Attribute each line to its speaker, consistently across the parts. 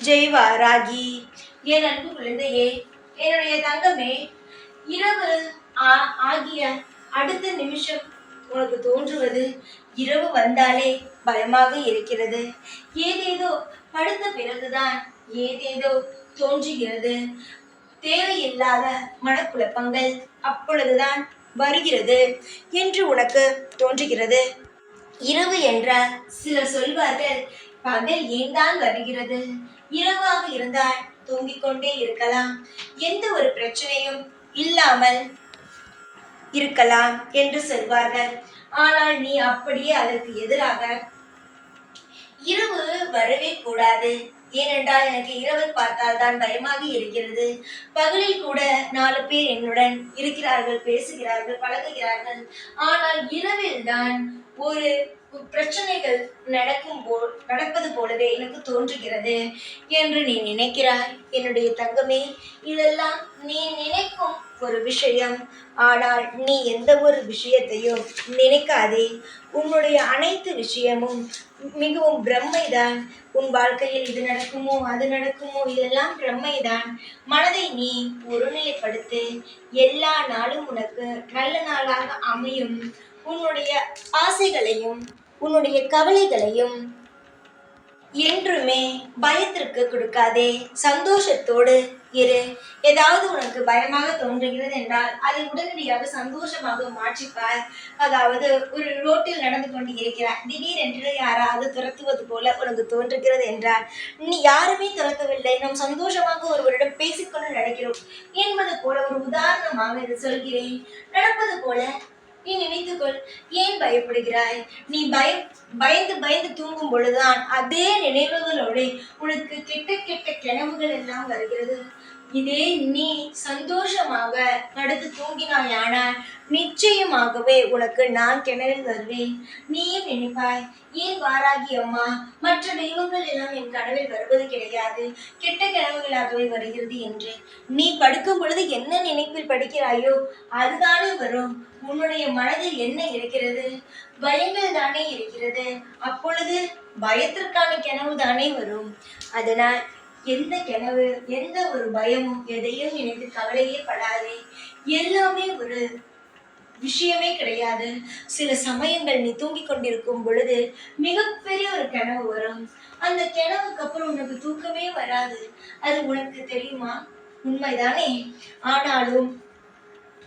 Speaker 1: ஜெய் வாராகி என் அன்பு குழந்தையே என்னுடைய தங்கமே இரவு ஆ- ஆகிய அடுத்த நிமிஷம் உனக்கு தோன்றுவது இரவு வந்தாலே பயமாக இருக்கிறது. ஏதேதோ படுத்த பிறகுதான் ஏதேதோ தோன்றுகிறது. தேவையில்லாத மனக்குழப்பங்கள் அப்பொழுதுதான் வருகிறது என்று உனக்கு தோன்றுகிறது. இரவு என்றால் சிலர் சொல்வார்கள் பகல் ஏன் தான் வருகிறது? இரவாக இருந்தால் தூங்கிக் கொண்டே இருக்கலாம். எந்த ஒரு பிரச்சனையும் இல்லாமல் இருக்கலாம் என்று சொல்வார்கள். ஆனால் நீ அப்படியே அதற்கு எதிராக இரவு வரவே கூடாது. ஏனென்றால் எனக்கு இரவு பார்த்தால் தான் பயமாக இருக்கிறது. பகலில் கூட நாலு பேர் என்னுடன் இருக்கிறார்கள் பேசுகிறார்கள் பழகுகிறார்கள். ஆனால் இரவில் தான் ஒரு பிரச்சனைகள் நடக்கும் போ நடப்பது போலவே எனக்கு தோன்றுகிறது. என்று நீ நினைக்கிறாய்? என்னுடைய தங்கமே இதெல்லாம் நீ நினைக்கும் ஒரு விஷயம். ஆனால் நீ எந்த ஒரு விஷயத்தையும் நினைக்காதே. உன்னுடைய அனைத்து விஷயமும் மிகவும் பிரம்மைதான். உன் வாழ்க்கையில் இது நடக்குமோ அது நடக்குமோ இதெல்லாம் பிரம்மைதான். மனதை நீ ஒருநிலைப்படுத்து. எல்லா நாளும் உனக்கு நல்ல நாளாக அமையும். உன்னுடைய ஆசைகளையும் உன்னுடைய கவலைகளையும் என்றுமே பயத்திற்கு கொடுக்காதே. சந்தோஷத்தோடு இரு. ஏதாவது உனக்கு பயமாக தோன்றுகிறது என்றால் அதை உடனடியாக சந்தோஷமாக மாற்றிப்பார். அதாவது ஒரு ரோட்டில் நடந்து கொண்டு இருக்கிறார். திடீரென்று யாராவது துரத்துவது போல உனக்கு தோன்றுகிறது என்றால் நீ யாருமே துரத்தவில்லை. நாம் சந்தோஷமாக ஒருவரிடம் பேசிக்கொண்டு நடக்கிறோம். என்பது போல ஒரு உதாரணமாக இது சொல்கிறேன். நடப்பது போல நீ நினைத்துக்கொள். ஏன் பயப்படுகிறாய்? நீ பய பயந்து பயந்து தூங்கும் பொழுதுதான் அதே நினைவுகளோடு உனக்கு கெட்ட கெட்ட கிணவுகள் எல்லாம் வருகிறது. இதே நீ சந்தோஷமாக படுத்து தூங்கினாயானால் நிச்சயமாகவே உனக்கு நான் கிணறில் வருவேன். நீயும் நினைப்பாய் ஏன் வாராகி அம்மா? மற்ற தெய்வங்கள் எல்லாம் என் கனவில் வருவது கிடையாது. கெட்ட கனவுகளாகவே வருகிறது என்று. நீ படுக்கும் பொழுது என்ன நினைப்பில் படிக்கிறாயோ அதுதானே வரும். உன்னுடைய மனதில் என்ன இருக்கிறது? பயங்கள் தானே இருக்கிறது. அப்பொழுது பயத்திற்கான கிணவு தானே வரும். அதனால் எந்த கிணவு எந்த ஒரு பயமும் எதையும் நினைத்து கவலையே படாதே. எல்லாமே ஒரு விஷயமே கிடையாது. சில சமயங்கள் நீ தூங்கிக் கொண்டிருக்கும் பொழுது மிகப்பெரிய ஒரு கனவு வரும். அந்த கனவுக்கு அப்புறம் உனக்கு தூக்கமே வராது. அது உனக்கு தெரியுமா? உண்மைதானே. ஆனாலும்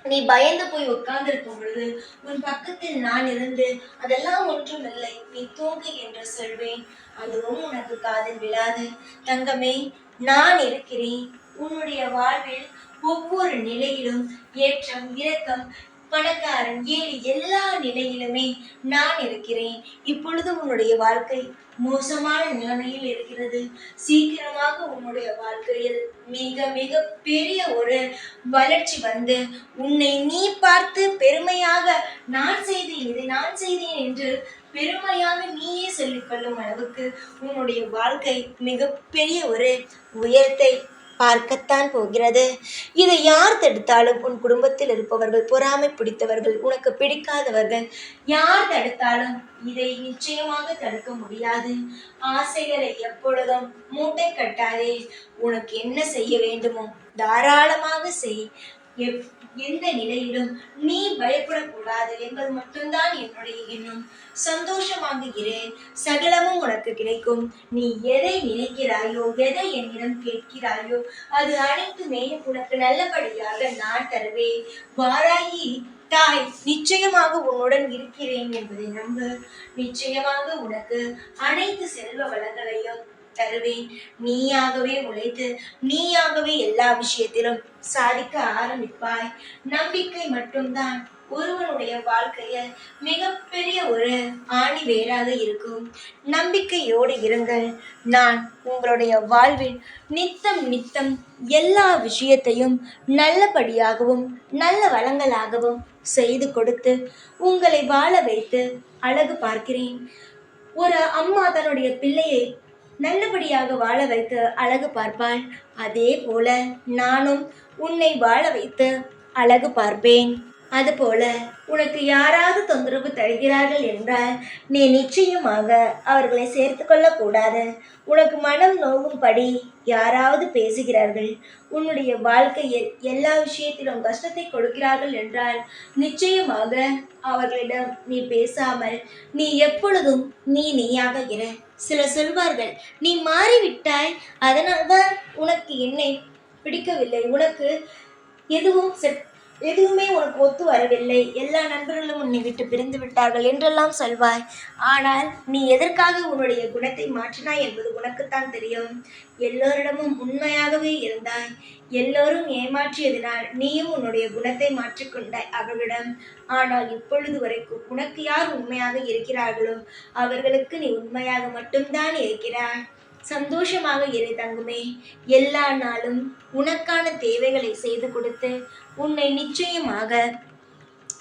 Speaker 1: நீ பயந்து போய் உட்கார்ந்திருக்கும் பொழுது உன் பக்கத்தில் நான் இருந்து அதெல்லாம் ஒன்றுமில்லை நீ தூங்கு என்று சொல்வேன். அதுவும் உனக்கு காதில் விழாது. தங்கமே நான் இருக்கிறேன். உன்னுடைய வாழ்வில் ஒவ்வொரு நிலையிலும் ஏற்றம் இரக்கம் பணக்காரன் ஏழை எல்லா நிலையிலுமே நான் இருக்கிறேன். இப்பொழுது உன்னுடைய வாழ்க்கை மோசமான நிலைமையில் இருக்கிறது. சீக்கிரமாக உன்னுடைய வாழ்க்கையில் மிக மிக பெரிய ஒரு வளர்ச்சி வந்து உன்னை நீ பார்த்து பெருமையாக நான் செய்தேன் இதை நான் செய்தேன் என்று பெருமையாக நீயே சொல்லிக்கொள்ளும் அளவுக்கு உன்னுடைய வாழ்க்கை மிகப்பெரிய ஒரு உயரத்தை பார்க்கத்தான் போகிறது. இதை யார் தடுத்தாலும் உன் குடும்பத்தில் இருப்பவர்கள் பொறாமை பிடித்தவர்கள் உனக்கு பிடிக்காதவர்கள் யார் தடுத்தாலும் இதை நிச்சயமாக தடுக்க முடியாது. ஆசைகளை எப்பொழுதும் மூட்டை கட்டாதே. உனக்கு என்ன செய்ய வேண்டுமோ தாராளமாக செய். எந்த நிலையிலும் நீ பயப்படக்கூடாது என்பது மட்டும்தான் என்னுடைய எண்ணம். சந்தோஷமாக இரு சகலமும் உனக்கு கிடைக்கும். நீ எதை நினைக்கிறாயோ எதை என்னிடம் கேட்கிறாயோ அது அனைத்துமே உனக்கு நல்லபடியாக நான் தருவேன். வாராயி தாய் நிச்சயமாக உன்னுடன் இருக்கிறேன் என்பதை நம்பு. நிச்சயமாக உனக்கு அனைத்து செல்வ வளங்களையும் தருவேன் நீயாகவே உழைத்து நீயாகவே எல்லா விஷயத்திலும் சாதிக்க ஆரம்பிப்பாய். நம்பிக்கை மட்டும்தான் ஒருவனுடைய வாழ்க்கையில் மிகப்பெரிய ஒரு ஆணி வேராக இருக்கும். நம்பிக்கையோடு இருங்கள். நான் உங்களுடைய வாழ்வில் நித்தம் நித்தம் எல்லா விஷயத்தையும் நல்லபடியாகவும் நல்ல வளங்களாகவும் செய்து கொடுத்து உங்களை வாழ வைத்து அழகு பார்க்கிறேன். ஒரு அம்மா தன்னுடைய பிள்ளையை நல்லபடியாக வாழ வைத்து அழகு பார்ப்பாள் அதே போல நானும் உன்னை வாழ வைத்து அழகு பார்ப்பேன். அதுபோல உனக்கு யாராவது தொந்தரவு தருகிறார்கள் என்றால் நீ நிச்சயமாக அவர்களை சேர்த்து கொள்ளக்கூடாது. உனக்கு மனம் நோகும்படி யாராவது பேசுகிறார்கள். உன்னுடைய வாழ்க்கையில் எல்லா விஷயத்திலும் கஷ்டத்தை கொடுக்கிறார்கள் என்றால் நிச்சயமாக அவர்களிடம் நீ பேசாமல் நீ எப்பொழுதும் நீ நீயாக இரு. சிலர் சொல்வார்கள் நீ மாறிவிட்டாய் அதனால்தான் உனக்கு என்னை பிடிக்கவில்லை. உனக்கு எதுவும் செட் எதுவுமே உனக்கு ஒத்து வரவில்லை. எல்லா நண்பர்களும் உன்னை விட்டு பிரிந்து விட்டார்கள் என்றெல்லாம் சொல்வாய். ஆனால் நீ எதற்காக உன்னுடைய குணத்தை மாற்றினாய் என்பது உனக்குத்தான் தெரியும். எல்லோரிடமும் உண்மையாகவே இருந்தாய். எல்லோரும் ஏமாற்றியதினால் நீயும் உன்னுடைய குணத்தை மாற்றிக்கொண்டாய் அவர்களிடம் ஆனால் இப்பொழுது வரைக்கும் உனக்கு யார் உண்மையாக இருக்கிறார்களோ அவர்களுக்கு நீ உண்மையாக மட்டும்தான் இருக்கிறாய். சந்தோஷமாக இரு தங்குமே. எல்லா நாளும் உனக்கான தேவைகளை செய்து கொடுத்து உன்னை நிச்சயமாக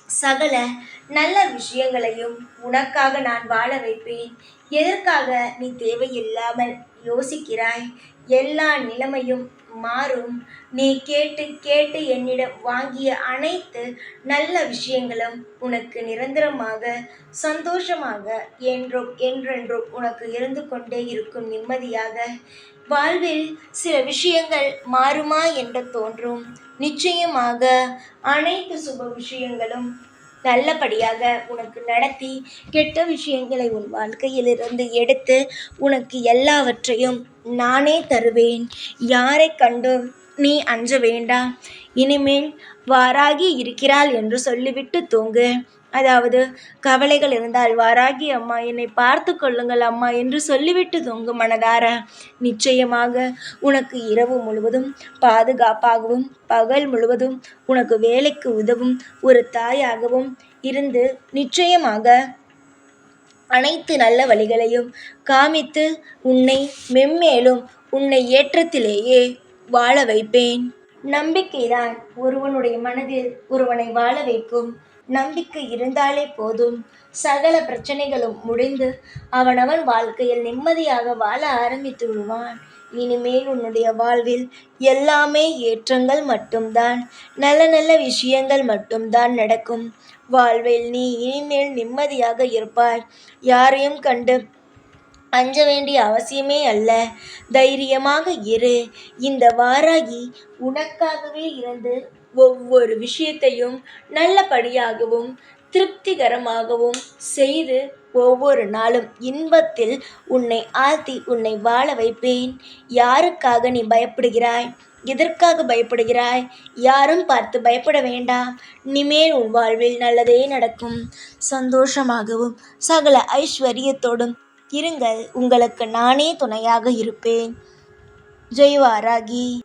Speaker 1: சகல நல்ல விஷயங்களையும் உனக்காக நான் வாழ வைப்பேன். எதற்காக நீ தேவையில்லாமல் யோசிக்கிறாய்? எல்லா நிலைமையும் மாறும். நீ கேட்டு கேட்டு என்னிடம் வாங்கிய அனைத்து நல்ல விஷயங்களும் உனக்கு நிரந்தரமாக சந்தோஷமாக என்றும் என்றென்றும் உனக்கு இருந்து கொண்டே இருக்கும் நிம்மதியாக. வாழ்வில் சில விஷயங்கள் மாறுமா என்று தோன்றும். நிச்சயமாக அனைத்து சுப விஷயங்களும் நல்லபடியாக உனக்கு நடத்தி கெட்ட விஷயங்களை உன் வாழ்க்கையிலிருந்து எடுத்து உனக்கு எல்லாவற்றையும் நானே தருவேன். யாரை கண்டும் நீ அஞ்ச வேண்டாம் இனிமேல் வாராகி இருக்கிறாள் என்று சொல்லிவிட்டு தூங்கு. அதாவது கவலைகள் இருந்தால் வாராகி அம்மா என்னை பார்த்து கொள்ளுங்கள் அம்மா என்று சொல்லிவிட்டு தூங்கு மனதார. நிச்சயமாக உனக்கு இரவு முழுவதும் பாதுகாப்பாகவும் பகல் முழுவதும் உனக்கு வேலைக்கு உதவும் ஒரு தாயாகவும் இருந்து நிச்சயமாக அனைத்து நல்ல வழிகளையும் காமித்து உன்னை மெம்மேலும் உன்னை ஏற்றத்திலேயே வாழ வைப்பேன். நம்பிக்கைதான் ஒருவனுடைய மனதில் ஒருவனை வாழ வைக்கும். நம்பிக்கை இருந்தாலே போதும். சகல பிரச்சனைகளும் முடிந்து அவனவன் வாழ்க்கையில் நிம்மதியாக வாழ ஆரம்பித்து விடுவான். இனிமேல் உன்னுடைய வாழ்வில் எல்லாமே ஏற்றங்கள் மட்டும்தான் நல்ல நல்ல விஷயங்கள் மட்டும்தான் நடக்கும். வாழ்வில் நீ இனிமேல் நிம்மதியாக இருப்பாய். யாரையும் கண்டு அஞ்ச வேண்டிய அவசியமே அல்ல. தைரியமாக இரு. இந்த வாராகி உனக்காகவே இருந்து ஒவ்வொரு விஷயத்தையும் நல்லபடியாகவும் திருப்திகரமாகவும் செய்து ஒவ்வொரு நாளும் இன்பத்தில் உன்னை ஆழ்த்தி உன்னை வாழ வைப்பேன். யாருக்காக நீ பயப்படுகிறாய்? எதற்காக பயப்படுகிறாய்? யாரும் பார்த்து பயப்பட வேண்டாம். இனிமேல் உன் வாழ்வில் நல்லதே நடக்கும். சந்தோஷமாகவும் சகல ஐஸ்வர்யத்தோடும் இருங்கள் உங்களுக்கு நானே துணையாக இருப்பேன். ஜெய் வாராகி